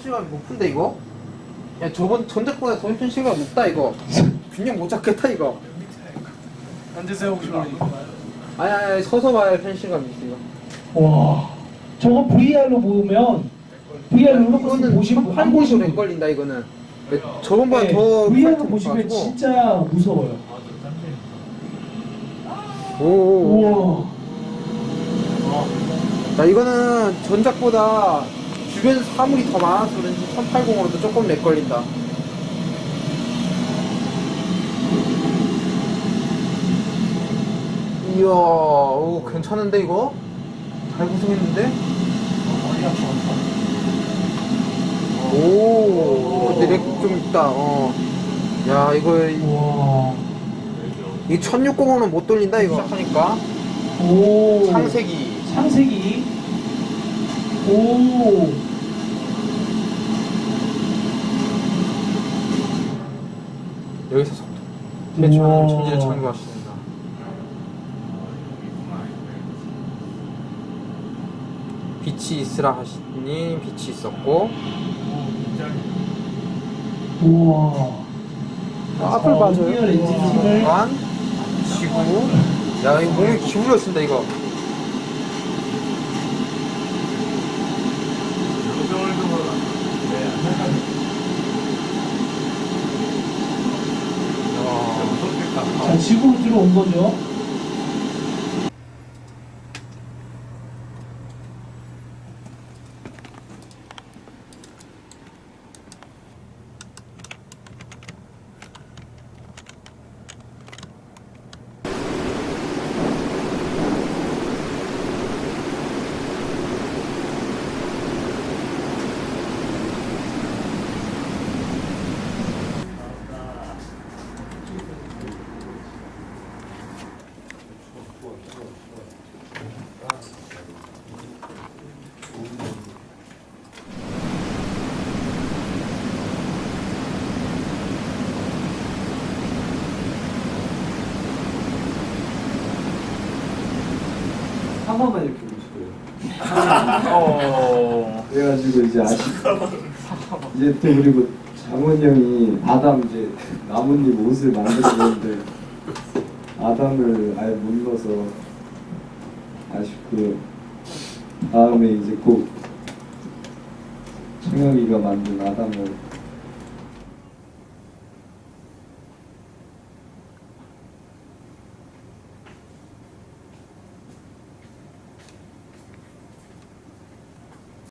편실감이 높은데 이거? 야 저번 전작보다 더 편실감 높다 이거 균형 못 잡겠다 이거 앉으세요 혹시 모르니 아니 아니 아니, 서서 봐야 편실감이 있어 이거 와, 저거 VR로 보면 VR 롤러코스터 이거는 보시면 한 곳으로 렉 걸린다 이거는 저번보다 더 VR로 네, 보시면 가지고. 진짜 무서워요. 오. 우와. 자 이거는 전작보다 주변 사물이 더 많아서 그런지 1080으로도 조금 렉 걸린다 이야 오 괜찮은데 이거? 잘 구성했는데? 오 근데 렉좀 있다 어. 야 이거. 이 1600은 못 돌린다 이거 시작하니까 오. 창세기 창세기. 오. 여기서 속도 대충. 천지를 창조하신다 빛이 있으라 하시니 빛이 있었고. 우와. 아, 앞을 어, 봐줘요. 관 지구. 야 이거 몸이 기울여 쓴다 이거 지구로 들어온 거죠. 한 번만 이렇게 보시고요. 어... 그래가지고 이제 아시 이제 또 그리고 장원 형이 아담 이제 나뭇잎 옷을 만들었는데 아담을 아예 못 넣어서 아쉽고요. 다음에 이제 꼭 청혁이가 만든 아담을